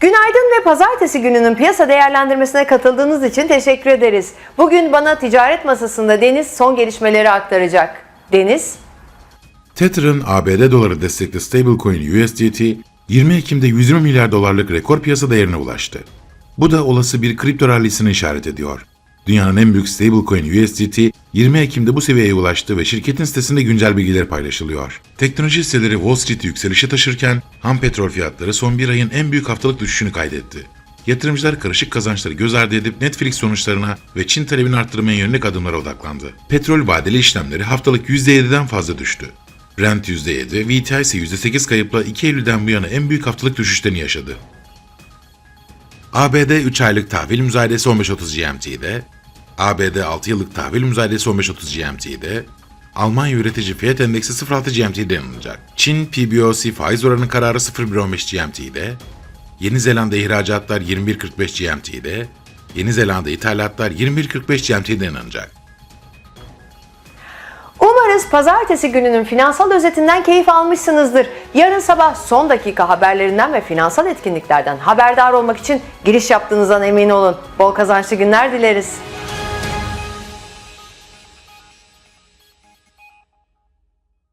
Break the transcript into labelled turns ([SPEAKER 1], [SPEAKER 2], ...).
[SPEAKER 1] Günaydın ve pazartesi gününün piyasa değerlendirmesine katıldığınız için teşekkür ederiz. Bugün bana ticaret masasında Deniz son gelişmeleri aktaracak. Deniz,
[SPEAKER 2] Tether'ın ABD doları destekli stablecoin USDT, 20 Ekim'de 120 milyar dolarlık rekor piyasa değerine ulaştı. Bu da olası bir kripto rallisine işaret ediyor. Dünyanın en büyük stablecoin USDT 20 Ekim'de bu seviyeye ulaştı ve şirketin sitesinde güncel bilgiler paylaşılıyor. Teknoloji hisseleri Wall Street'i yükselişe taşırken ham petrol fiyatları son bir ayın en büyük haftalık düşüşünü kaydetti. Yatırımcılar karışık kazançları göz ardı edip Netflix sonuçlarına ve Çin talebini arttırmaya yönelik adımlara odaklandı. Petrol vadeli işlemleri haftalık %7'den fazla düştü. Brent %7, VTI ise %8 kayıpla 2 Eylül'den bu yana en büyük haftalık düşüşlerini yaşadı. ABD 3 aylık tahvil müzajedesi 15.30 GMT'de, ABD 6 yıllık tahvil müzajedesi 15.30 GMT'de, Almanya üretici fiyat endeksi 0.6 GMT'de yanılacak. Çin PBOC faiz oranı kararı 0.15 GMT'de, Yeni Zelanda ihracatlar 21.45 GMT'de, Yeni Zelanda ithalatlar 21.45 GMT'de yanılacak.
[SPEAKER 1] Pazartesi gününün finansal özetinden keyif almışsınızdır. Yarın sabah son dakika haberlerinden ve finansal etkinliklerden haberdar olmak için giriş yaptığınızdan emin olun. Bol kazançlı günler dileriz.